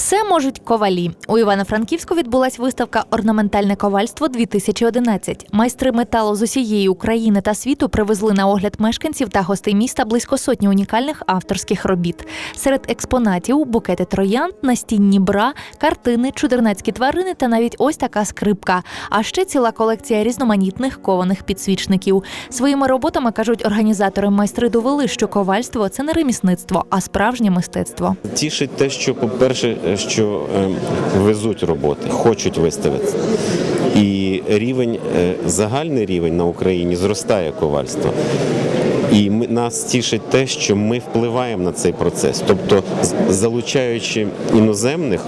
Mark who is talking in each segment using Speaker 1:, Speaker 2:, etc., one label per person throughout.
Speaker 1: Все можуть ковалі. У Івано-Франківську відбулась виставка Орнаментальне ковальство 2011 Майстри металу з усієї України та світу привезли на огляд мешканців та гостей міста близько сотні унікальних авторських робіт. Серед експонатів букети троянд, настінні бра, картини, чудернацькі тварини та навіть ось така скрипка. А ще ціла колекція різноманітних кованих підсвічників. Своїми роботами кажуть організатори майстри довели, що ковальство це не ремісництво, а справжнє мистецтво.
Speaker 2: Тішить те, що, по-перше, що е, везуть роботи, хочуть виставити. І рівень, е, загальний рівень на Україні зростає ковальство. І нас тішить те, що ми впливаємо на цей процес. Тобто, залучаючи іноземних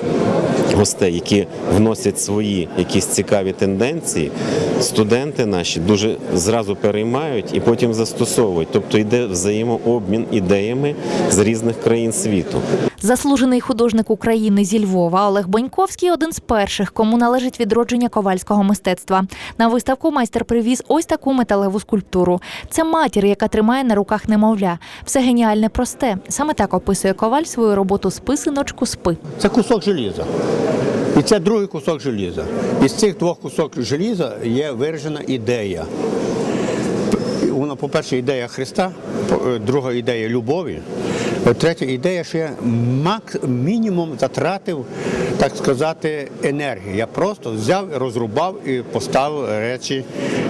Speaker 2: гостей, які вносять свої якісь цікаві тенденції, студенти наші дуже зразу переймають і потім застосовують. Тобто йде взаємообмін ідеями з різних країн світу.
Speaker 1: Заслужений художник України зі Львова Олег Боньковський один з перших, кому належить відродження ковальського мистецтва. На виставку майстер привіз ось таку металеву скульптуру. Це матір, яка тримає на руках немовля. Все геніальне просте. Саме так описує коваль свою роботу списиночку спи.
Speaker 3: Це кусок желіза. І це другий кусок желіза. Із цих двох кусок желіза є виражена ідея. Вона, по-перше, ідея Христа, друга ідея любові. Третя ідея, що я мак, мінімум затратив, так сказати, енергії. Я просто взяв, розрубав і поставив речі,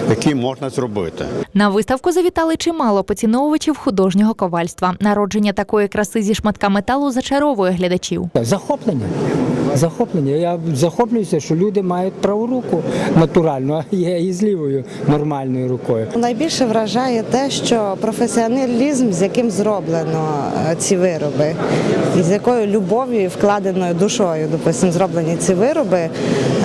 Speaker 3: які можна зробити.
Speaker 1: На виставку завітали чимало поціновувачів художнього ковальства. Народження такої краси зі шматка металу зачаровує глядачів.
Speaker 4: Захоплення. Захоплення. Я захоплююся, що люди мають праву руку натуральну, а я і з лівою нормальною рукою.
Speaker 5: Найбільше вражає те, що професіоналізм, з яким зроблено е, ці вироби, і з якою любов'ю і вкладеною душою, допустим, зроблені ці вироби,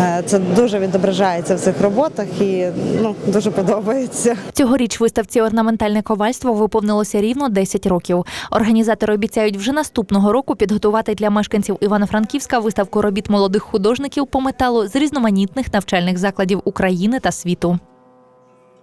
Speaker 5: е, це дуже відображається в цих роботах і ну, дуже подобається.
Speaker 1: Цьогоріч виставці орнаментальне ковальство виповнилося рівно 10 років. Організатори обіцяють вже наступного року підготувати для мешканців Івано-Франківська виставку робіт молодих художників по металу з різноманітних навчальних закладів України та світу.